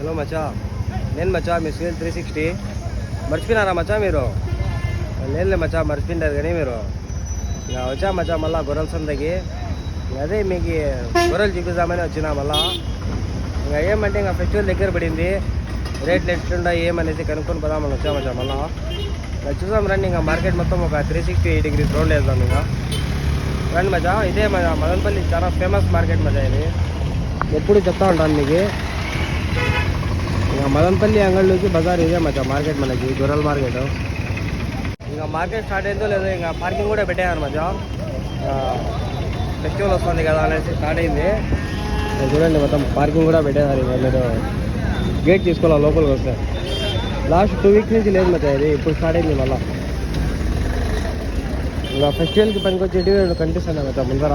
Hello మచా నేను మచా మీ సీఎల్ త్రీ సిక్స్టీ మర్చిపోయినారా మచా మీరు? లేదులే మచా మర్చిపోయినారు కానీ మీరు. ఇంకా వచ్చా మచా మళ్ళా గొర్రెల సందకి. అదే మీకు గొర్రెలు చూపిద్దామని వచ్చినా మళ్ళా. ఇంకా ఏమంటే ఇంకా ఫెస్టివల్ దగ్గర పడింది. రేట్లు ఎట్లుండా ఏమనేది కనుక్కొని పోదామని వచ్చా మచా మళ్ళా. ఇంకా చూసాం రండి ఇంకా మార్కెట్ మొత్తం ఒక త్రీ సిక్స్టీ డిగ్రీస్ రౌండ్ వేద్దాం ఇంకా. రండి మజా ఇదే మజా మదనపల్లి చాలా ఫేమస్ మార్కెట్ మజా ఇది. ఎప్పుడు చెప్తా ఉంటాను మీకు. ఇంకా మదనపల్లి అంగళ్ళకి బజార్ ఇదే మచ్చా మార్కెట్ మనకి గొర్రెల మార్కెట్. ఇంకా మార్కెట్ స్టార్ట్ అయిందో లేదో ఇంకా పార్కింగ్ కూడా పెట్టాను మధ్య. ఫెస్టివల్ వస్తుంది కదా అనేసి స్టార్ట్ అయింది. చూడండి మొత్తం పార్కింగ్ కూడా పెట్టేసారు ఇంకా మీరు. గేట్ తీసుకోవాలి లోపలికి వస్తే. లాస్ట్ టూ వీక్స్ నుంచి లేదు మధ్య ఇది ఇప్పుడు స్టార్ట్ అయింది మళ్ళీ. ఇంకా ఫెస్టివల్కి పనికొచ్చేటివి కనిపిస్తాను మధ్య ముందర.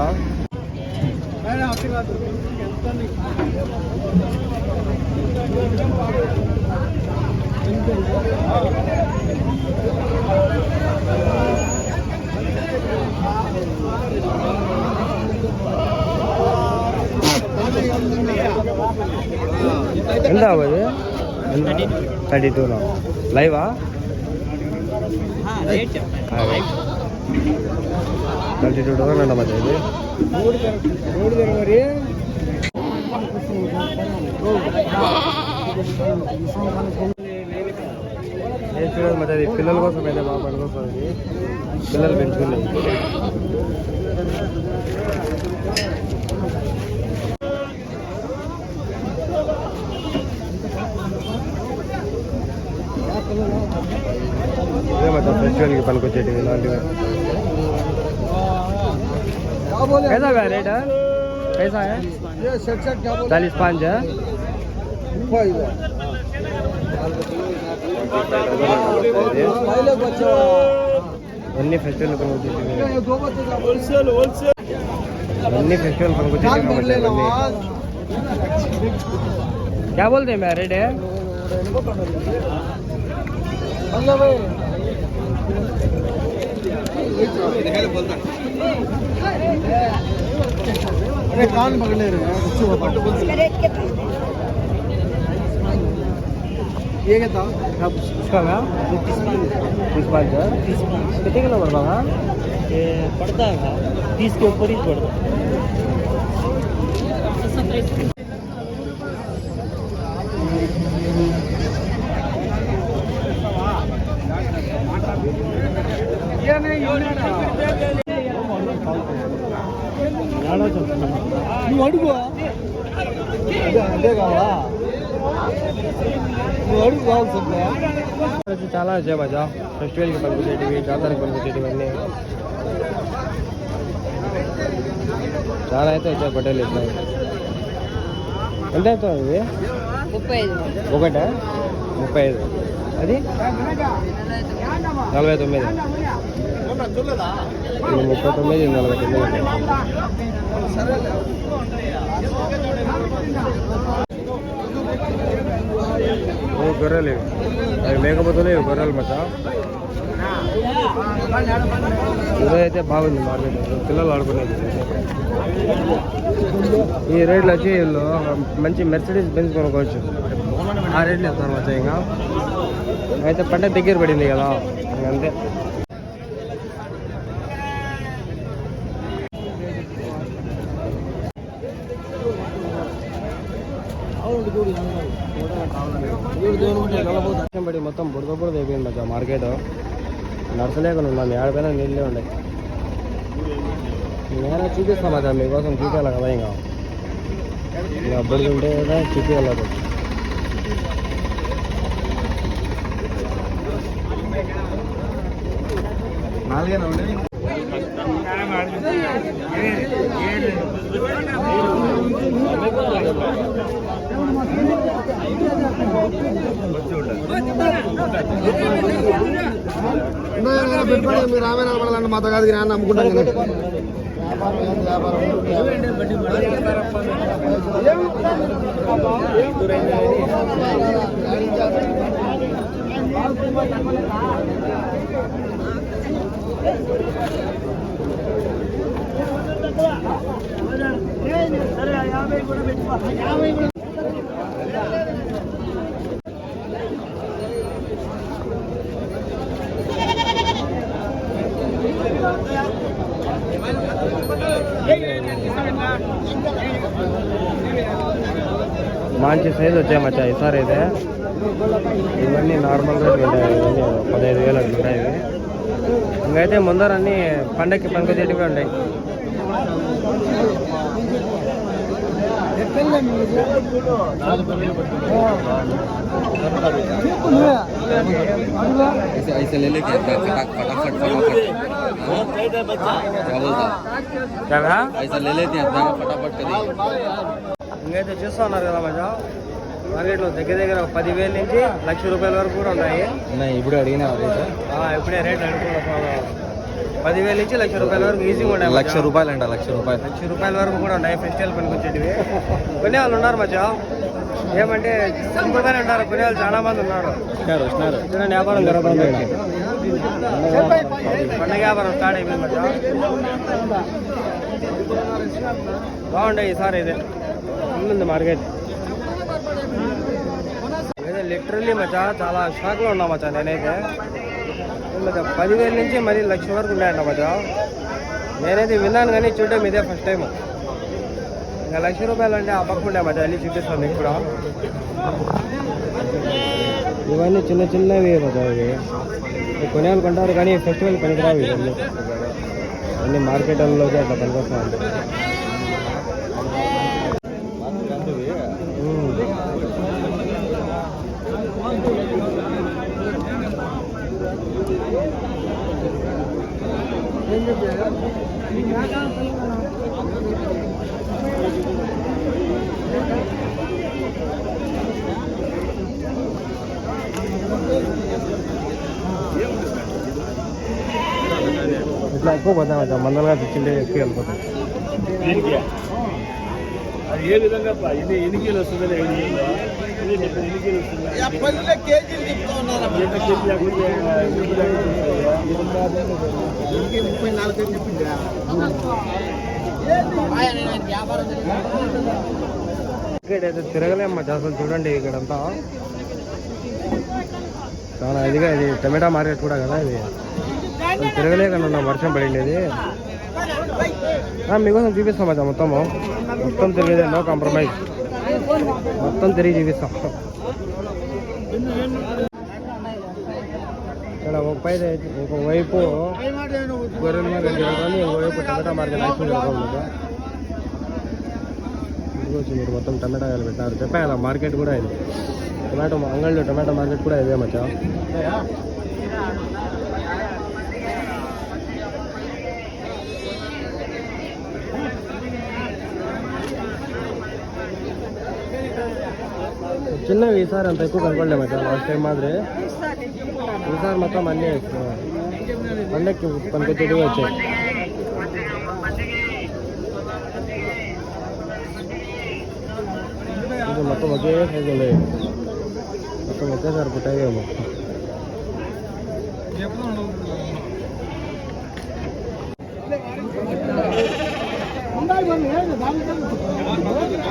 ఎంత అవ్వదు థర్టీ టూనా లైవా థర్టీ టూ థౌసండ్ అంట మధ్య ఇది ఏం చూడదు మధ్య అది పిల్లల కోసం అయితే బాగా పనికొస్తుంది పిల్లలు పెంచుకునేది ఇదే మధ్య ఫెస్టివల్కి పనికొచ్చేటివి ఇలాంటివి कैसा है रेट है कैसा है चालीस पाँच है అన్ని ఫెస్టివల్ అన్ని ఫెస్టివల్ क्या बोलते हैं मैं रेट है अरे कान पकड़े रहे रेट تیس کے اوپر پڑتا అడుగు అదే కావాలా వచ్చి చాలా వచ్చాయి మజా ఫెస్టివల్కి పనికొచ్చేటివి జాతరకి పనికొచ్చేటివి అన్నీ చాలా అయితే వచ్చాయి పటేలు ఇట్లా ఎంత అవుతుంది ఇది ముప్పై ఐదు ఒకటే? ముప్పై ఐదు అది? నలభై తొమ్మిది. ముప్పై తొమ్మిది నలభై తొమ్మిది. ఓ గొర్రెలు. ఇవి. అవి మేకపోతే గొర్రెలు మచ్చ. ఈరోజు అయితే బాగుంది మార్కెట్. పిల్లలు ఆడుకునేది. ఈ రేట్లు వచ్చి వీళ్ళు మంచి మెర్సిడీస్ బెంచ్ కొనుక్కోవచ్చు. ఆ రేట్లు ఇస్తారు మచ్చ ఇంకా. అయితే పంట దగ్గర పడింది కదా. అంతే వర్షం పడి మొత్తం బుడద బుడద అయిపోయింది మచ్చా మార్కెట్ నడచలేకుండా ఉన్నాం ఏడపైన నీళ్ళే ఉండే నేనే చూపిస్తాం అదే మీకోసం చూపించాలి కదా ఇంకా? ఇంకా ఉంటే కదా చూపించాలి నాలుగేనా ఉండేది పెట్టుబడి మీరు రామే నిలబడాలంటే మాతో కాదు నేను నమ్ముకుంటాను కానీ వ్యాపారం ఏంది వ్యాపారం మంచి సైజు వచ్చాయి మచ్చా ఈసారి అయితే ఇవన్నీ నార్మల్ రేట్లు ఉంటాయి ఇవన్నీ పదహైదు వేలు అట్లా ఉంటాయి ఇవి ఇంకైతే ముందర అన్ని పండక్కి పనికొచ్చేటివి ఉంటాయి ऐसे ऐसे ले लेके आता है, फटाक फटाफट फटाफट हाँ? क्या बोलता కదా ऐसा ले लेते हैं अपना फटाफट करेंगे ఇంకైతే చూస్తూ ఉన్నారు కదా మజా మార్కెట్లో దగ్గర దగ్గర ఒక పదివేల నుంచి లక్ష రూపాయల వరకు కూడా ఉన్నాయి ఇప్పుడు అడిగినా ఆ, ఇప్పుడే రేట్ అనుకున్నా పదివేల నుంచి లక్ష రూపాయల వరకు ఈజీగా ఉన్నాయి. లక్ష రూపాయలు అంట లక్ష రూపాయలు. లక్ష రూపాయల వరకు కూడా ఉన్నాయి ఫెస్టివల్ పనికి వచ్చేటివి కొనే వాళ్ళు ఉన్నారు మధ్య. ఏమంటే సింపుల్గానే ఉన్నారు కొనే వాళ్ళు చాలా మంది ఉన్నారు. వచ్చినారు చూడండి వ్యాపారం జరుగుతుంది. పండగ వ్యాపారం స్టార్ట్ అయిపోయింది మధ్య. బాగుండే ఈసారి ఇదే ఉంది మార్కెట్. ఇదే లిటరల్లీ మచ్చా చాలా షాక్లో ఉన్నా మచ్చా నేనైతే. పదివేల నుంచి మరి లక్ష వరకు ఉన్నాయంట మచ్చా నేనైతే విన్నాను కానీ చూడడం ఇదే ఫస్ట్ టైం ఇంకా లక్ష రూపాయలు అంటే ఆ పక్క ఉండే మచ్చా వెళ్ళి చూపిస్తాను మీకు కూడా. ఇవన్నీ చిన్న చిన్నవి మచ్చా ఇవి. కొనే కొనేవాళ్ళు కొంటారు కానీ ఫెస్టివల్ పనికిరావు ఇవన్నీ. అన్ని మార్కెట్లలోకి అట్లా పనికొస్తా ఎక్కువ పోతాం కదా మందలుగా తెచ్చింటే ఎక్కువ వెళ్ళిపోతాయి అది ఏ విధంగా ప- ఎన్ని కిలో వస్తుంది ఎన్ని కిలో వస్తుంది? ఎన్ని ఇక్కడైతే తిరగలేమ్మా అసలు చూడండి ఇక్కడంతా. చాలా ఇదిగా ఇది టమాటా మార్కెట్ కూడా కదా ఇది. తిరగలేకుండా ఉన్నాం వర్షం పడిండేది. ఆ, మీకోసం చూపిస్తాం అచ్చా మొత్తము. మొత్తం తిరిగేదే నో కాంప్రమైజ్. మొత్తం తిరిగి చూపిస్తాం. ఇక్కడ ఒక పైన ఒకవైపు గొర్రెల మార్కెట్ జరుగుతుంది ఒకవైపు టమాటా మార్కెట్ యాక్షన్ జరుగుతుంది మీరు మొత్తం టమాటాలు పెట్టారు చెప్పా కదా మార్కెట్ కూడా ఇది. టమాటో అంగళ్ళు టమాటో మార్కెట్ కూడా ఇదే మచ్చా. చిన్నవి ఈసారి అంత ఎక్కువ కనపడలే మచ్చా లాస్ట్ టైం మాదిరి ఈసారి మొత్తం అన్నీ పండక్కి పనికొచ్చేటివి వచ్చాయి ఇది మొత్తం ఒకే సైజు ఉండేవి మొత్తం ఒకేసారి పుట్టాయేమో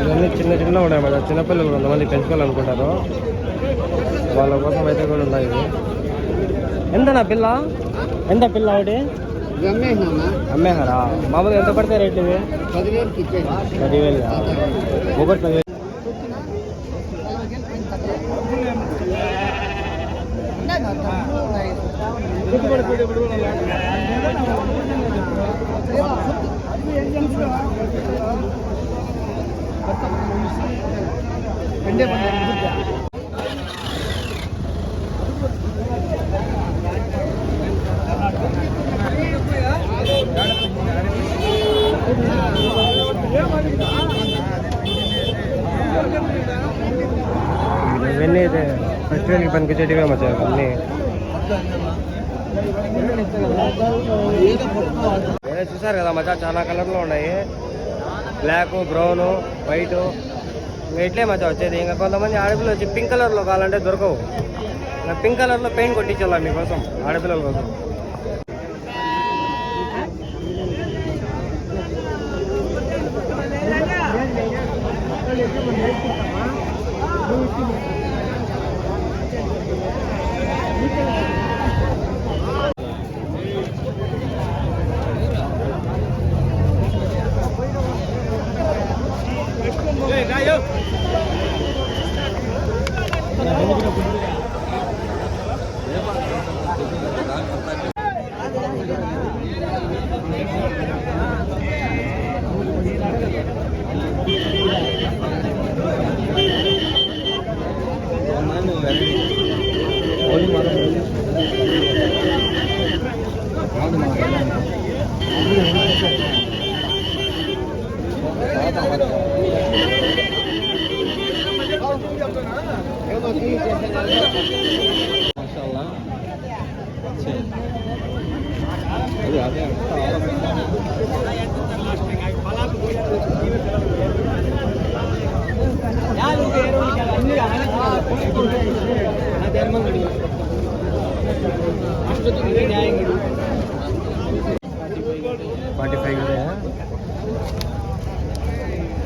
ఇవన్నీ చిన్న చిన్న ఉన్నాయి మేడం. చిన్నపిల్లలు కొంతమంది పెంచుకోవాలనుకుంటారు వాళ్ళ కోసం అయితే కూడా ఉన్నాయి ఇవి. ఎంత నా పిల్ల? ఎంత పిల్ల ఒకటి అమ్మేహారా? మామూలుగా ఎంత పడతాయి రేట్లు ఇవి? పదివేలు ఒకటి పదివేలు. ఇవన్నీ అయితే ఫెస్టివల్కి పనికొచ్చేటివే మధ్య అన్నీ. చూసారు కదా మధ్య చాలా కలర్లో ఉన్నాయి. Black brown white. ఇట్లే మజా వచ్చేది. ఇంకా కొంతమంది ఆడపిల్లలు వచ్చి పింక్ కలర్లో కావాలంటే దొరకవు. ఇంకా పింక్ కలర్లో పెయింట్ కొట్టించాలా మీకోసం ఆడపిల్లల కోసం?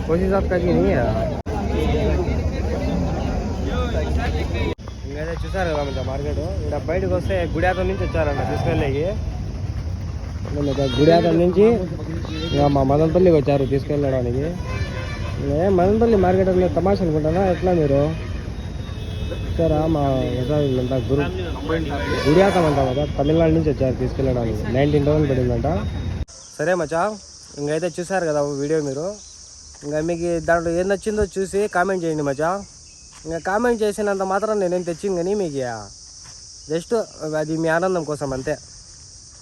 کوش چوسار مارکیٹ నుంచి వచ్చారన్న తీసుకెళ్ళి గుడి గుడియాతం నుంచి ఇంకా మా మదనపల్లికి వచ్చారు తీసుకెళ్ళడానికి. మదనపల్లి మార్కెట్ తమాషా అనుకుంటానా ఎట్లా మీరు? సరే మా వీళ్ళంతా గురు గుడి అంటాం కదా తమిళనాడు నుంచి వచ్చారు తీసుకెళ్ళడానికి. నైన్టీన్ థౌసండ్ పడిందంట. సరే మచా ఇంకైతే చూసారు కదా వీడియో మీరు. ఇంకా మీకు దాంట్లో ఏం నచ్చిందో చూసి కామెంట్ చేయండి మచా ఇంకా కామెంట్ చేసినంత మాత్రం నేనేం తెచ్చింది కానీ మీకు జస్ట్ అది మీ ఆనందం కోసం అంతే.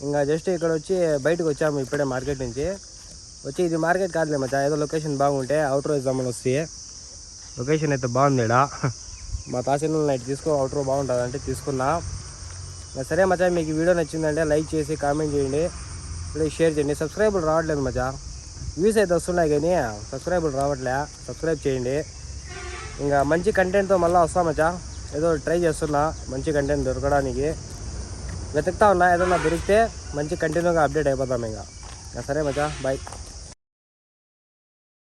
ఇంకా జస్ట్ ఇక్కడ వచ్చి బయటకు వచ్చాము ఇప్పుడే మార్కెట్ నుంచి. వచ్చి ఇది మార్కెట్ కాదులే మచ్చా ఏదో లొకేషన్ బాగుంటే అవుటర్ వేద్దామని వస్తే. లొకేషన్ అయితే బాగుంది ఈడ. మా తాసిన నైట్ తీసుకో అవుటర్ బాగుంటుంది అంటే తీసుకున్నా. సరే మచ్చా మీకు వీడియో నచ్చిందంటే లైక్ చేసి కామెంట్ చేయండి. ప్లీజ్ షేర్ చేయండి. సబ్స్క్రైబులు రావట్లేదు మచ్చా. వ్యూస్ అయితే వస్తున్నాయి కానీ సబ్స్క్రైబులు రావట్లే. సబ్స్క్రైబ్ చేయండి. ఇంకా మంచి కంటెంట్తో మళ్ళీ వస్తాం మచ్చా. ఏదో ట్రై చేస్తున్నా మంచి కంటెంట్ దొరకడానికి. వెతుకుతా ఉన్నా ఏదన్నా దొరికితే మంచి కంటిన్యూగా అప్డేట్ అయిపోతాం ఇంకా. సరే మజా బాయ్